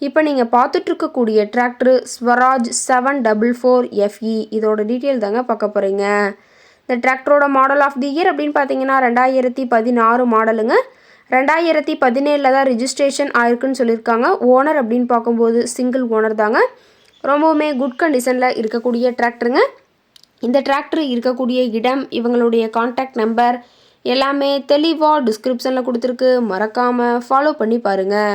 இப்போ நீங்கள் பார்த்துட்ருக்கக்கூடிய tractor Swaraj seven double four FE இதோட டீட்டெயில் தாங்க பார்க்க போகிறீங்க இந்த டிராக்டரோட மாடல் ஆஃப் தி இயர் அப்படின்னு பார்த்தீங்கன்னா ரெண்டாயிரத்தி பதினாறு மாடலுங்க ரெண்டாயிரத்தி பதினேழில் தான் ரிஜிஸ்ட்ரேஷன் ஆயிருக்குன்னு சொல்லியிருக்காங்க. ஓனர் அப்படின்னு பார்க்கும்போது சிங்கிள் ஓனர் தாங்க. ரொம்பவுமே குட் கண்டிஷனில் இருக்கக்கூடிய டிராக்டருங்க இந்த டிராக்டர் இருக்கக்கூடிய இடம் இவங்களுடைய காண்டாக்ட் நம்பர் எல்லாமே தெளிவாக டிஸ்கிரிப்ஷனில் கொடுத்துருக்கு. மறக்காமல் ஃபாலோ பண்ணி பாருங்கள்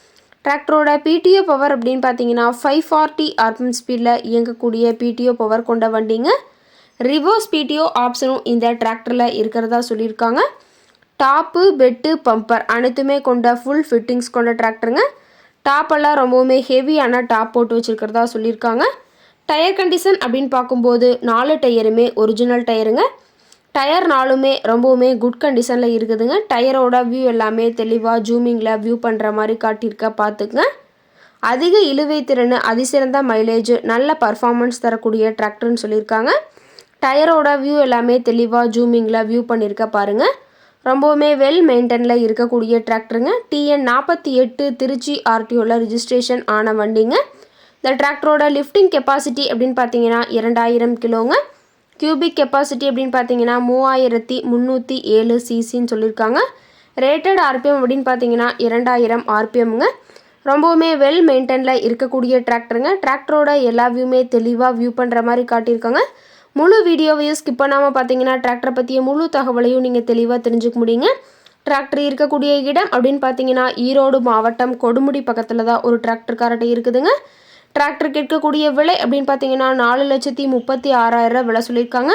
டிராக்டரோட பிடிஓ பவர் அப்படின்னு பார்த்தீங்கன்னா ஃபைவ் ஃபார்ட்டி ஆர்பிஎம் ஸ்பீடில் இயங்கக்கூடிய பிடிஓ பவர் கொண்ட வண்டிங்க. ரிவர்ஸ் பிடிஓ ஆப்ஷனும் இந்த டிராக்டரில் இருக்கிறதா சொல்லியிருக்காங்க. டாப்பு பெட்டு பம்பர் அனைத்துமே கொண்ட ஃபுல் ஃபிட்டிங்ஸ் கொண்ட டிராக்டருங்க டாப்பெல்லாம் ரொம்பவுமே ஹெவியான டாப் போட்டு வச்சுருக்கிறதா சொல்லியிருக்காங்க. டயர் கண்டிஷன் அப்படின்னு பார்க்கும்போது நாலு டயருமே ஒரிஜினல் டயருங்க டயர் நாளுமே ரொம்பவுமே குட் கண்டிஷனில் இருக்குதுங்க. டயரோட வியூ எல்லாமே தெளிவாக ஜூமிங்கில் வியூ பண்ணுற மாதிரி காட்டியிருக்க பார்த்துங்க அதிக இழுவை திறன் அதிசிறந்த மைலேஜ் நல்ல பர்ஃபார்மன்ஸ் தரக்கூடிய டிராக்டர்னு சொல்லியிருக்காங்க. டயரோட வியூ எல்லாமே தெளிவாக ஜூமிங்கில் வியூ பண்ணியிருக்க பாருங்கள் ரொம்பவுமே வெல் மெயின்டெனில் இருக்கக்கூடிய டிராக்டருங்க டிஎன் நாற்பத்தி எட்டு திருச்சி ஆர்டிஓவில் ரிஜிஸ்ட்ரேஷன் ஆன வண்டிங்க. இந்த டிராக்டரோட லிஃப்டிங் கெப்பாசிட்டி அப்படின்னு பார்த்தீங்கன்னா இரண்டாயிரம் கிலோங்க கியூபிக் கெப்பாசிட்டி அப்படின்னு பார்த்தீங்கன்னா மூவாயிரத்தி முந்நூற்றி ஏழு சிசின்னு சொல்லியிருக்காங்க. ரேட்டட் ஆர்பிஎம் அப்படின்னு பார்த்தீங்கன்னா இரண்டாயிரம் ஆர்பிஎம்ங்க ரொம்பவுமே வெல் மெயின்டெனில் இருக்கக்கூடிய டிராக்டருங்க டிராக்டரோட எல்லா வியூமே தெளிவாக வியூ பண்ணுற மாதிரி காட்டியிருக்காங்க. முழு வீடியோவையும் ஸ்கிப் பண்ணாமல் பார்த்தீங்கன்னா டிராக்டரை பற்றிய முழு தகவலையும் நீங்கள் தெளிவாக தெரிஞ்சுக்க முடியுங்க. டிராக்டர் இருக்கக்கூடிய இடம் அப்படின்னு பார்த்தீங்கன்னா ஈரோடு மாவட்டம் கொடுமுடி பக்கத்தில் தான் ஒரு டிராக்டர் காரட்டை இருக்குதுங்க. டிராக்டர் கேட்கக்கூடிய விலை அப்படின்னு பார்த்தீங்கன்னா நாலு லட்சத்தி முப்பத்தி ஆறாயிரம் விலை சொல்லியிருக்காங்க.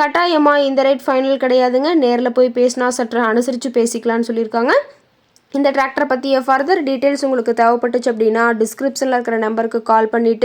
கட்டாயமாக இந்த ரேட் ஃபைனல் கிடையாதுங்க. நேரில் போய் பேசினா சற்று அனுசரித்து பேசிக்கலான்னு சொல்லியிருக்காங்க. இந்த டிராக்டரை பற்றிய ஃபர்தர் டீட்டெயில்ஸ் உங்களுக்கு தேவைப்பட்டுச்சு அப்படின்னா டிஸ்கிரிப்ஷனில் இருக்கிற நம்பருக்கு கால் பண்ணிவிட்டு